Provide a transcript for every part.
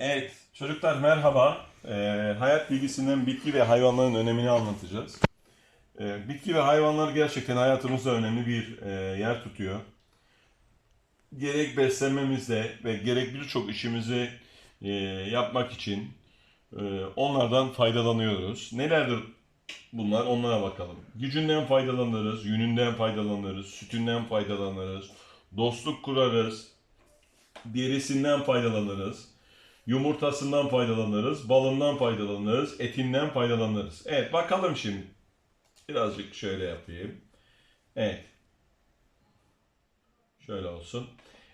Evet, çocuklar merhaba. Ee, hayat bilgisinden bitki ve hayvanların önemini anlatacağız. Ee, bitki ve hayvanlar gerçekten hayatımızda önemli bir e, yer tutuyor. Gerek beslenmemizde ve gerek birçok işimizi e, yapmak için e, onlardan faydalanıyoruz. Nelerdir bunlar? Onlara bakalım. Gücünden faydalanırız, yününden faydalanırız, sütünden faydalanırız, dostluk kurarız, derisinden faydalanırız. Yumurtasından faydalanırız, balından faydalanırız, etinden faydalanırız. Evet bakalım şimdi. Birazcık şöyle yapayım. Evet. Şöyle olsun.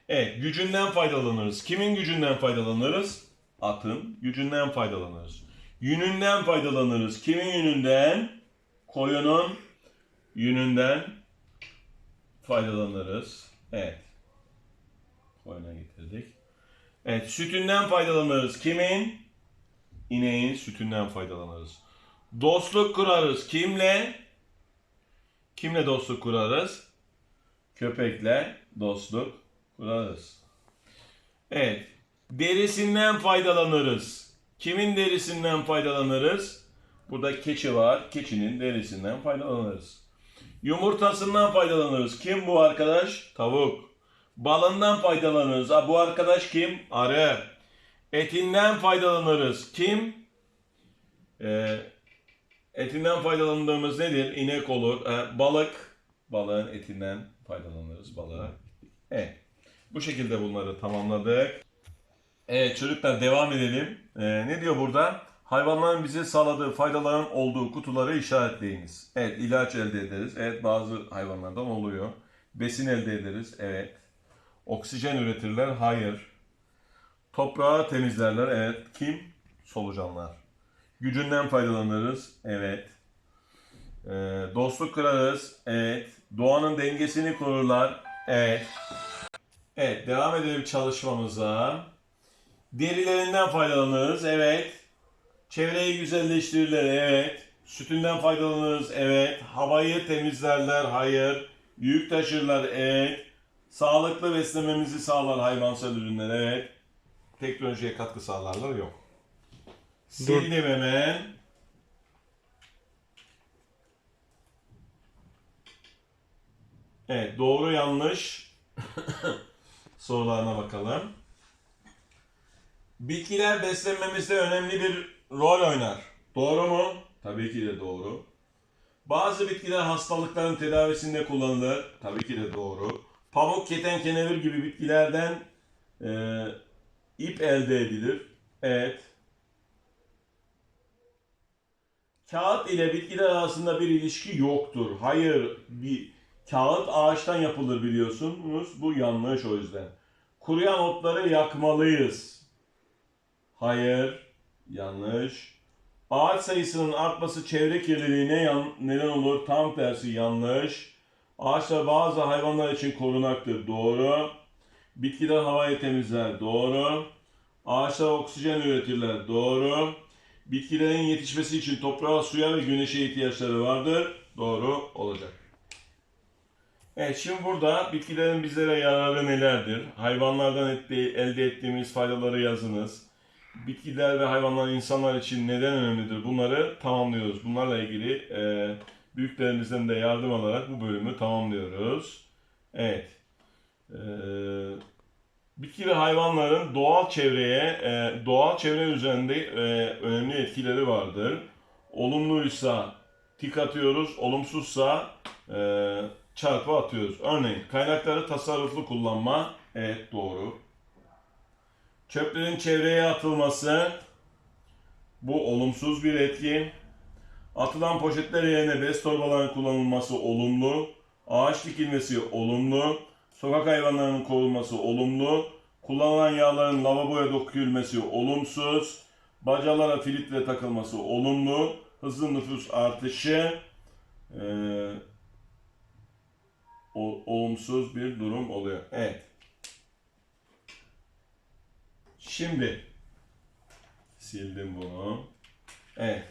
Evet gücünden faydalanırız. Kimin gücünden faydalanırız? Atın gücünden faydalanırız. Yününden faydalanırız. Kimin yününden? Koyunun yününden faydalanırız. Evet. Koyuna getirdik. Evet, sütünden faydalanırız. Kimin? İneğin sütünden faydalanırız. Dostluk kurarız. Kimle? Kimle dostluk kurarız? Köpekle dostluk kurarız. Evet, derisinden faydalanırız. Kimin derisinden faydalanırız? Burada keçi var. Keçinin derisinden faydalanırız. Yumurtasından faydalanırız. Kim bu arkadaş? Tavuk. Balından faydalanırız. Ha, bu arkadaş kim? Arı. Etinden faydalanırız. Kim? Ee, etinden faydalandığımız nedir? İnek olur. Ee, balık. Balığın etinden faydalanırız. Balığa. Evet. Bu şekilde bunları tamamladık. Evet çocuklar devam edelim. Ee, ne diyor burada? Hayvanların bize sağladığı faydaların olduğu kutuları işaretleyiniz. Evet ilaç elde ederiz. Evet bazı hayvanlardan oluyor. Besin elde ederiz. Evet. Oksijen üretirler. Hayır. Toprağı temizlerler. Evet. Kim? Solucanlar. Gücünden faydalanırız. Evet. Ee, dostluk kurarız. Evet. Doğanın dengesini korurlar. Evet. Evet. Devam edelim çalışmamıza. Derilerinden faydalanırız. Evet. Çevreyi güzelleştirirler. Evet. Sütünden faydalanırız. Evet. Havayı temizlerler. Hayır. Yük taşırlar. Evet. Sağlıklı beslememizi sağlar hayvansal ürünler. Evet. Teknolojiye katkı sağlarlar. Yok. Sildim hemen. Evet. Doğru yanlış sorularına bakalım. Bitkiler beslenmemizde önemli bir rol oynar. Doğru mu? Tabii ki de doğru. Bazı bitkiler hastalıkların tedavisinde kullanılır. Tabii ki de doğru. Pamuk, keten, kenevir gibi bitkilerden e, ip elde edilir. Evet. Kağıt ile bitkiler arasında bir ilişki yoktur. Hayır, bir kağıt ağaçtan yapılır biliyorsunuz. Bu yanlış o yüzden. Kuruyan otları yakmalıyız. Hayır, yanlış. Ağaç sayısının artması çevre kirliliğine yan- neden olur. Tam tersi yanlış. Ağaçlar bazı hayvanlar için korunaktır. Doğru. Bitkiler havayı temizler. Doğru. Ağaçlar oksijen üretirler. Doğru. Bitkilerin yetişmesi için toprağa, suya ve güneşe ihtiyaçları vardır. Doğru olacak. Evet şimdi burada bitkilerin bizlere yararı nelerdir? Hayvanlardan elde ettiğimiz faydaları yazınız. Bitkiler ve hayvanlar insanlar için neden önemlidir? Bunları tamamlıyoruz. Bunlarla ilgili e, büyüklerimizden de yardım alarak bu bölümü tamamlıyoruz. Evet. E, bitki ve hayvanların doğal çevreye, e, doğal çevre üzerinde e, önemli etkileri vardır. Olumluysa tik atıyoruz, olumsuzsa e, çarpı atıyoruz. Örneğin kaynakları tasarruflu kullanma, evet doğru. Çöplerin çevreye atılması bu olumsuz bir etki. Atılan poşetler yerine bez torbaların kullanılması olumlu. Ağaç dikilmesi olumlu. Sokak hayvanlarının korunması olumlu. Kullanılan yağların lavaboya dökülmesi olumsuz. Bacalara filtre takılması olumlu. Hızlı nüfus artışı eee, o- olumsuz bir durum oluyor. Evet. Şimdi sildim bunu. Evet.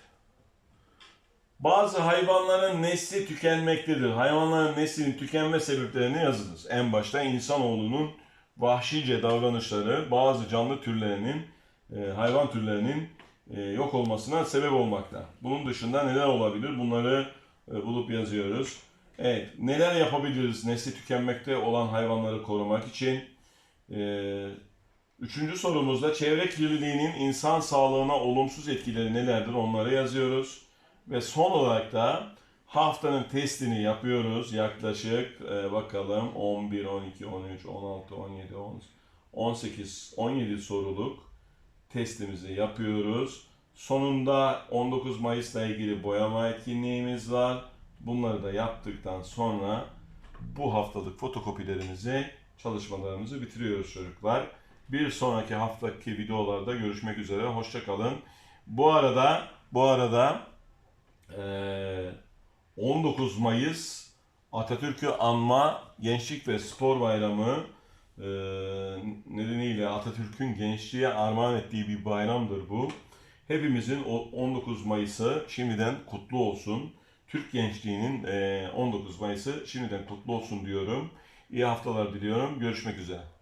Bazı hayvanların nesli tükenmektedir. Hayvanların neslinin tükenme sebeplerini yazınız. En başta insanoğlunun vahşice davranışları bazı canlı türlerinin e, hayvan türlerinin e, yok olmasına sebep olmakta. Bunun dışında neler olabilir? Bunları e, bulup yazıyoruz. Evet, neler yapabiliriz nesli tükenmekte olan hayvanları korumak için? E, üçüncü sorumuzda çevre kirliliğinin insan sağlığına olumsuz etkileri nelerdir? Onları yazıyoruz. Ve son olarak da haftanın testini yapıyoruz. Yaklaşık e, bakalım 11, 12, 13, 16, 17, 18, 17 soruluk testimizi yapıyoruz. Sonunda 19 Mayıs'la ilgili boyama etkinliğimiz var. Bunları da yaptıktan sonra bu haftalık fotokopilerimizi, çalışmalarımızı bitiriyoruz çocuklar. Bir sonraki haftaki videolarda görüşmek üzere. Hoşça kalın. Bu arada bu arada 19 Mayıs Atatürk'ü anma Gençlik ve Spor Bayramı eee, nedeniyle Atatürk'ün gençliğe armağan ettiği bir bayramdır bu. Hepimizin o 19 Mayıs'ı şimdiden kutlu olsun. Türk gençliğinin eee, 19 Mayıs'ı şimdiden kutlu olsun diyorum. İyi haftalar diliyorum. Görüşmek üzere.